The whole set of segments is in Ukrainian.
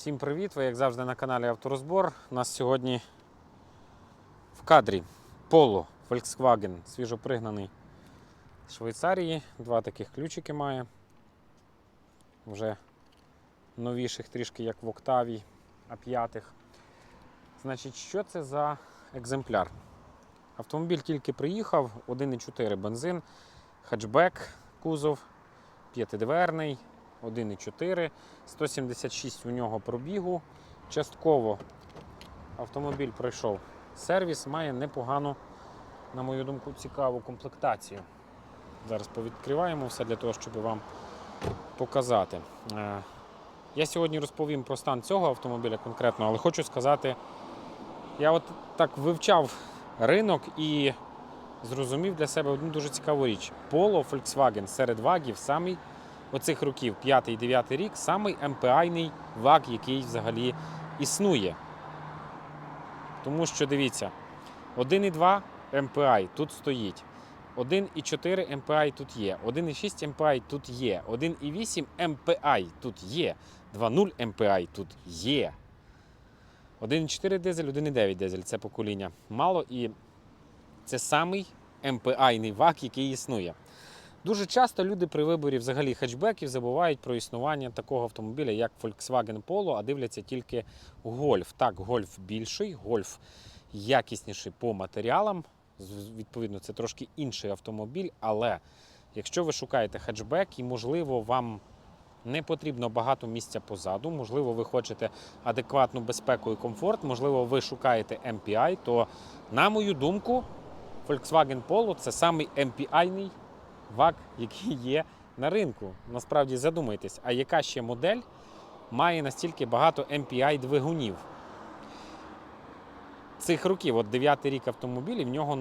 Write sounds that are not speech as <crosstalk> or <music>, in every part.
Всім привіт! Ви, як завжди, на каналі Авторозбор. У нас сьогодні в кадрі Polo Volkswagen, свіжопригнаний з Швейцарії. Два таких ключики має. Вже новіших трішки, як в Октаві, А5. Значить, що це за екземпляр? Автомобіль тільки приїхав, 1,4 бензин, хетчбек, кузов, п'ятидверний, 1,4, 176 у нього пробігу. Частково автомобіль пройшов сервіс, має непогану, на мою думку, цікаву комплектацію. Зараз повідкриваємо все для того, щоб вам показати. Е, Я сьогодні розповім про стан цього автомобіля конкретно, але хочу сказати, я от так вивчав ринок і зрозумів для себе одну дуже цікаву річ. Polo Volkswagen серед вагів самий оцих років, 5-9 рік, самий МПАйний ваг, який взагалі існує. Тому що дивіться, 1,2 MPI тут стоїть. 1,4 MPI тут є, 1,6 MPI тут є, 1,8 MPI тут є, 2,0 MPI тут є. 1,4 дизель, 1,9 дизель це покоління. Мало і це самий MPI-ний ваг, який існує. Дуже часто люди при виборі взагалі хетчбеків забувають про існування такого автомобіля, як Volkswagen Polo, а дивляться тільки Golf. Так, Golf більший, Golf якісніший по матеріалам. Відповідно, це трошки інший автомобіль, але якщо ви шукаєте хетчбек і, можливо, вам не потрібно багато місця позаду, можливо, ви хочете адекватну безпеку і комфорт, можливо, ви шукаєте MPI, то, на мою думку, Volkswagen Polo це самий MPI-ний ваг, який є на ринку. Насправді задумайтесь, а яка ще модель має настільки багато MPI двигунів? Цих років, от 9 рік автомобілів, в нього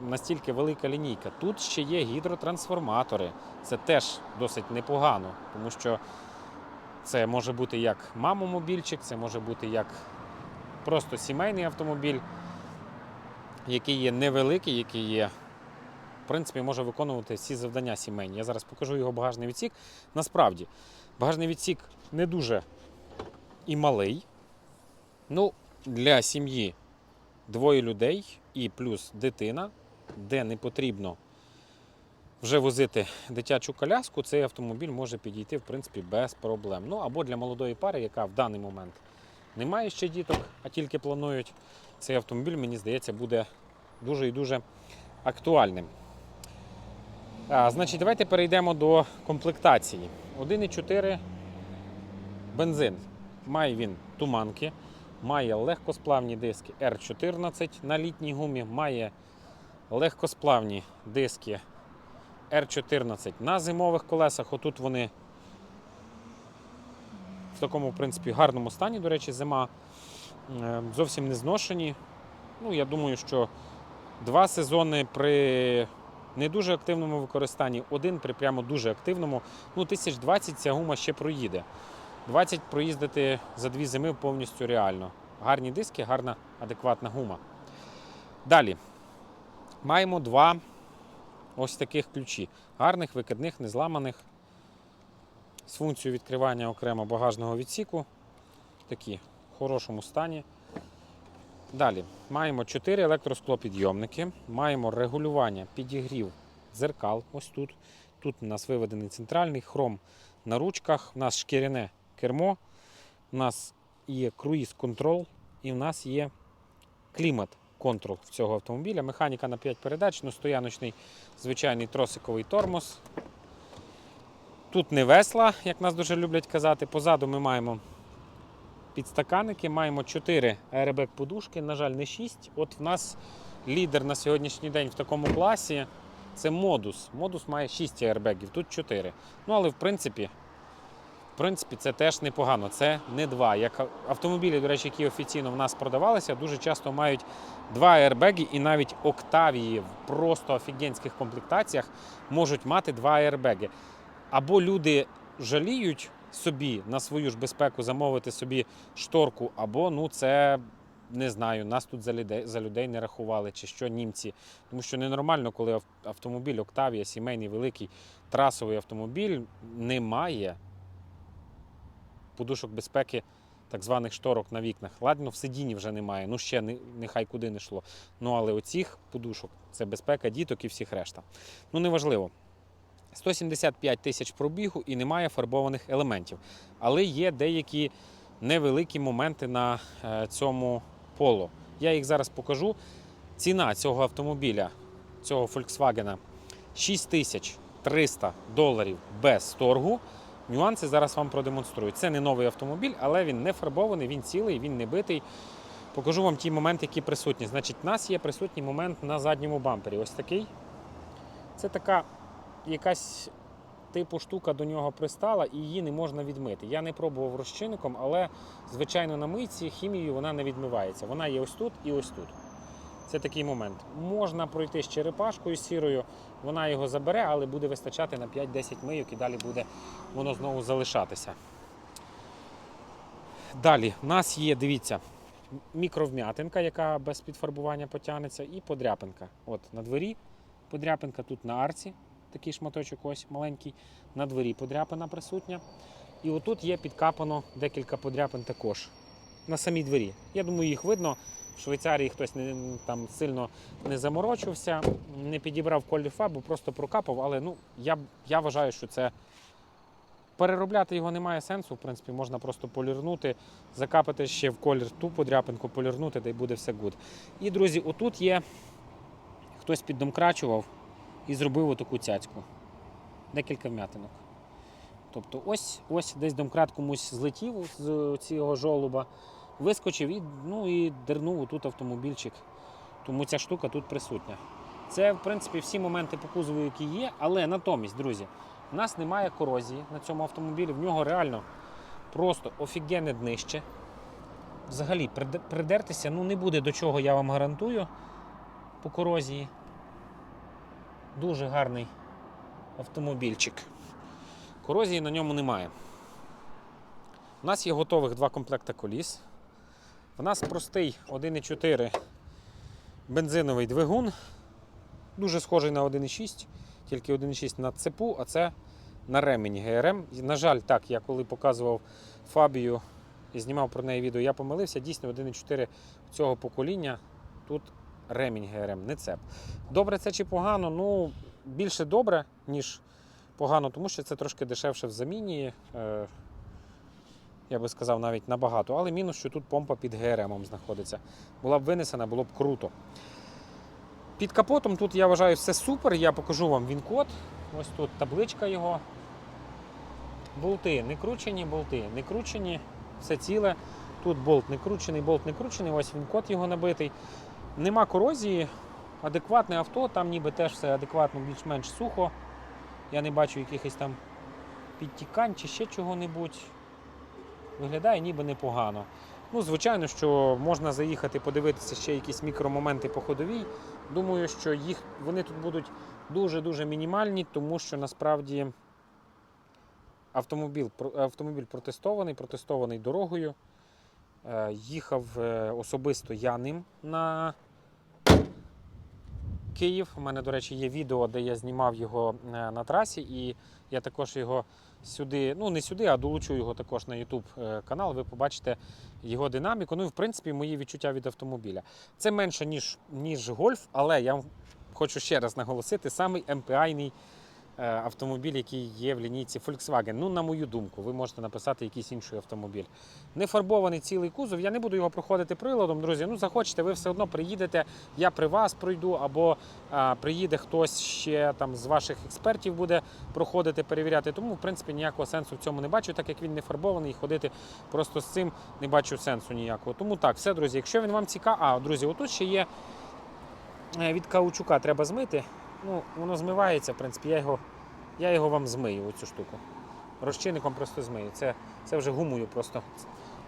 настільки велика лінійка. Тут ще є гідротрансформатори. Це теж досить непогано, тому що це може бути як мамомобільчик, це може бути як просто сімейний автомобіль, який є невеликий, який є в принципі, може виконувати всі завдання сімейні. Я зараз покажу його багажний відсік. Насправді, багажний відсік не дуже і малий. Ну, для сім'ї двоє людей і плюс дитина, де не потрібно вже возити дитячу коляску, цей автомобіль може підійти в принципі без проблем. Ну або для молодої пари, яка в даний момент не має ще діток, а тільки планують. Цей автомобіль, мені здається, буде дуже і дуже актуальним. Значить, давайте перейдемо до комплектації. 1,4 бензин. Має він туманки, має легкосплавні диски R14 на літній гумі, має легкосплавні диски R14 на зимових колесах. Отут вони в такому, в принципі, гарному стані, до речі, зима. Зовсім не зношені. Ну, я думаю, що два сезони при не дуже активному використанні, один при прямо дуже активному. Ну, 1020 ця гума ще проїде. 20 проїздити за дві зими повністю реально. Гарні диски, гарна, адекватна гума. Далі маємо два ось таких ключі. Гарних, викидних, незламаних. З функцією відкривання окремо багажного відсіку. Такі в хорошому стані. Далі маємо 4 електросклопідйомники, маємо регулювання підігрів дзеркал. Ось тут. Тут у нас виведений центральний хром на ручках. У нас шкіряне кермо, у нас є круїз-контрол і в нас є клімат-контрол цього автомобіля. Механіка на 5 передач, ну, стояночний звичайний тросиковий тормоз. Тут не весла, як нас дуже люблять казати. Позаду ми маємо підстаканники, маємо 4 аеробек подушки, на жаль, не 6. От в нас лідер на сьогоднішній день в такому класі це модус. Модус має 6 аербегів, тут 4. Ну, але в принципі, в принципі, це теж непогано. Це не 2. Як автомобілі, до речі, які офіційно в нас продавалися, дуже часто мають 2 аербеги і навіть Октавії в просто офігенських комплектаціях можуть мати 2 аербеги. Або люди жаліють собі на свою ж безпеку замовити собі шторку, або ну це не знаю, нас тут за людей, за людей не рахували, чи що німці. Тому що ненормально, коли автомобіль Октавія, сімейний великий трасовий автомобіль, не має подушок безпеки так званих шторок на вікнах. Ладно, в сидінні вже немає, ну ще не, нехай куди не йшло. Ну але оцих подушок це безпека діток і всіх решта. Ну неважливо. 175 тисяч пробігу і немає фарбованих елементів. Але є деякі невеликі моменти на е, цьому поло. Я їх зараз покажу. Ціна цього автомобіля, цього Volkswagen 6300 доларів без торгу. Нюанси зараз вам продемонструю. Це не новий автомобіль, але він не фарбований, він цілий, він не битий. Покажу вам ті моменти, які присутні. Значить, у нас є присутній момент на задньому бампері. Ось такий. Це така якась типу штука до нього пристала і її не можна відмити. Я не пробував розчинником, але звичайно на мийці хімією вона не відмивається. Вона є ось тут і ось тут. Це такий момент. Можна пройти з черепашкою сірою, вона його забере, але буде вистачати на 5-10 мийок і далі буде воно знову залишатися. Далі в нас є, дивіться, мікровм'ятинка, яка без підфарбування потягнеться, і подряпинка. От на дворі подряпинка, тут на арці, такий шматочок ось маленький, на дворі подряпина присутня. І отут є підкапано декілька подряпин також на самій двері. Я думаю, їх видно. В Швейцарії хтось не, там сильно не заморочився, не підібрав колір фарбу, просто прокапав. Але ну, я, я вважаю, що це переробляти його немає сенсу. В принципі, можна просто полірнути, закапати ще в колір ту подряпинку, полірнути, та й буде все гуд. І, друзі, отут є хтось піддомкрачував і зробив отаку цяцьку. Декілька вмятинок. Тобто ось, ось десь домкрат комусь злетів з цього жолуба, вискочив і, ну, і дернув тут автомобільчик. Тому ця штука тут присутня. Це, в принципі, всі моменти по кузову, які є, але натомість, друзі, у нас немає корозії на цьому автомобілі. В нього реально просто офігенне днище. Взагалі, придертися ну, не буде до чого, я вам гарантую, по корозії. Дуже гарний автомобільчик. Корозії на ньому немає. У нас є готових два комплекти коліс. У нас простий 1,4 бензиновий двигун. Дуже схожий на 1,6, тільки 1,6 на цепу, а це на ремені ГРМ. На жаль, так, я коли показував Фабію і знімав про неї відео, я помилився. Дійсно, 1,4 цього покоління тут ремінь ГРМ, не цеп. Добре це чи погано? Ну, більше добре, ніж погано, тому що це трошки дешевше в заміні. Е, я би сказав, навіть набагато. Але мінус, що тут помпа під ГРМ знаходиться. Була б винесена, було б круто. Під капотом тут я вважаю все супер. Я покажу вам він-код. Ось тут табличка його. Болти не кручені, болти не кручені, все ціле. Тут болт не кручений, болт не кручений, ось він код його набитий. Нема корозії, адекватне авто, там ніби теж все адекватно, більш-менш сухо. Я не бачу якихось там підтікань чи ще чого-небудь. Виглядає ніби непогано. Ну, звичайно, що можна заїхати, подивитися ще якісь мікромоменти по ходовій. Думаю, що їх вони тут будуть дуже-дуже мінімальні, тому що насправді автомобіль, автомобіль протестований, протестований дорогою. Е, Їхав е, особисто я ним на Київ. У мене, до речі, є відео, де я знімав його е, на трасі, і я також його сюди, ну не сюди, а долучу його також на YouTube е, канал. Ви побачите його динаміку. Ну і в принципі мої відчуття від автомобіля. Це менше, ніж, ніж гольф, але я хочу ще раз наголосити, самий е, автомобіль, який є в лінійці Volkswagen. Ну, на мою думку, ви можете написати якийсь інший автомобіль. Не фарбований цілий кузов. Я не буду його проходити приладом, друзі. Ну, захочете, ви все одно приїдете. Я при вас пройду, або а, приїде хтось ще там з ваших експертів буде проходити, перевіряти. Тому, в принципі, ніякого сенсу в цьому не бачу, так як він не фарбований, і ходити просто з цим не бачу сенсу ніякого. Тому так, все, друзі, якщо він вам цікавий, а друзі, отут ще є е, від каучука треба змити. Ну, воно змивається, в принципі, я його, я його вам змию, оцю штуку. Розчинником просто змию. Це, це вже гумою просто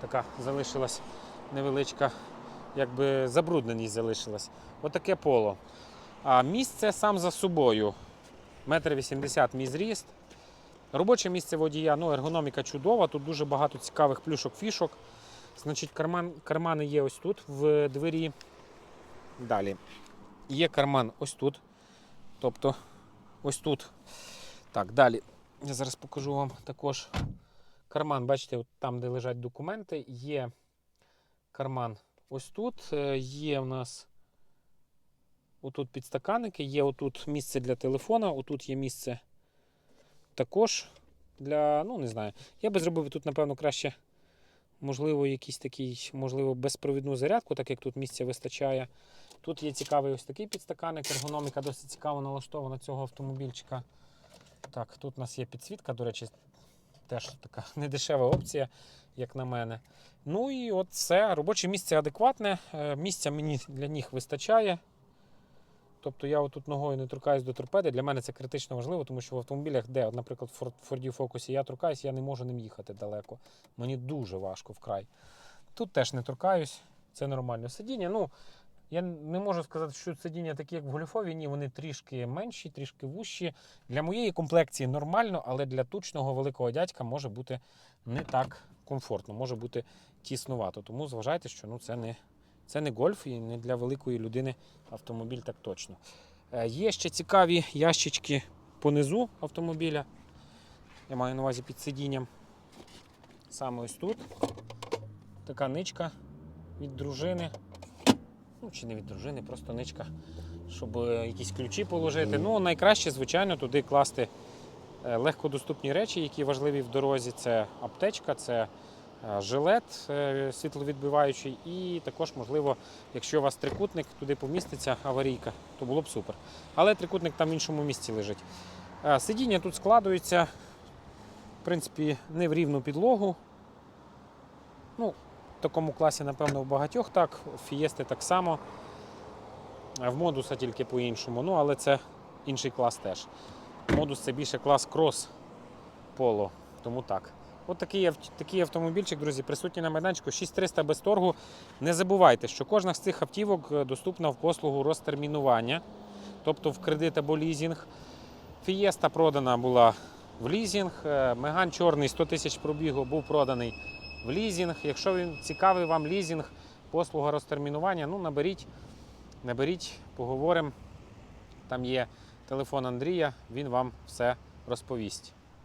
така залишилась невеличка, якби забрудненість залишилась. Отаке поло. А місце сам за собою. Метр вісімдесят мій зріст. Робоче місце водія, ну, ергономіка чудова, тут дуже багато цікавих плюшок, фішок. Значить, карман, кармани є ось тут в двері. Далі. Є карман ось тут. Тобто ось тут. Так, далі. Я зараз покажу вам також карман, бачите, от там, де лежать документи, є карман ось тут. Е, Є в нас отут підстаканники, є отут місце для телефона, отут є місце також для, ну не знаю. Я би зробив тут, напевно, краще, можливо, якийсь такий, можливо, безпровідну зарядку, так як тут місця вистачає. Тут є цікавий ось такий підстаканник, ергономіка досить цікаво налаштована цього автомобільчика. Так, тут у нас є підсвітка, до речі, теж така <laughs> недешева опція, як на мене. Ну і от все. Робоче місце адекватне. е, Місця мені для них вистачає. Тобто я отут ногою не торкаюсь до торпеди. Для мене це критично важливо, тому що в автомобілях, де, наприклад, в Ford Focus я торкаюсь, я не можу ним їхати далеко. Мені дуже важко вкрай. Тут теж не торкаюсь, це нормально. Сидіння, ну, я не можу сказати, що сидіння такі, як в гольфові, ні, вони трішки менші, трішки вущі. Для моєї комплекції нормально, але для тучного великого дядька може бути не так комфортно, може бути тіснувато. Тому зважайте, що ну, це, не, це не гольф і не для великої людини автомобіль так точно. Е, Є ще цікаві ящички понизу автомобіля. Я маю на увазі під сидінням. Саме ось тут. Така ничка від дружини. Ну, чи не від дружини, просто ничка, щоб е, якісь ключі положити. Ну, найкраще, звичайно, туди класти е, легкодоступні речі, які важливі в дорозі. Це аптечка, це жилет е, світловідбиваючий, і також, можливо, якщо у вас трикутник туди поміститься аварійка, то було б супер. Але трикутник там в іншому місці лежить. Е, Сидіння тут складується, в принципі, не в рівну підлогу. Ну, в такому класі, напевно, у багатьох так, Фієсти так само. В модуса тільки по-іншому. Ну, але це інший клас теж. Модус це більше клас крос поло, тому так. От такий, такий автомобільчик, друзі, присутній на майданчику 6300 без торгу. Не забувайте, що кожна з цих автівок е, доступна в послугу розтермінування, тобто в кредит або лізінг. Фієста продана була в лізінг. е, Меган чорний 100 тисяч пробігу був проданий в лізінг. Якщо він цікавий вам лізінг, послуга розтермінування, ну наберіть, наберіть, поговоримо. Там є телефон Андрія, він вам все розповість.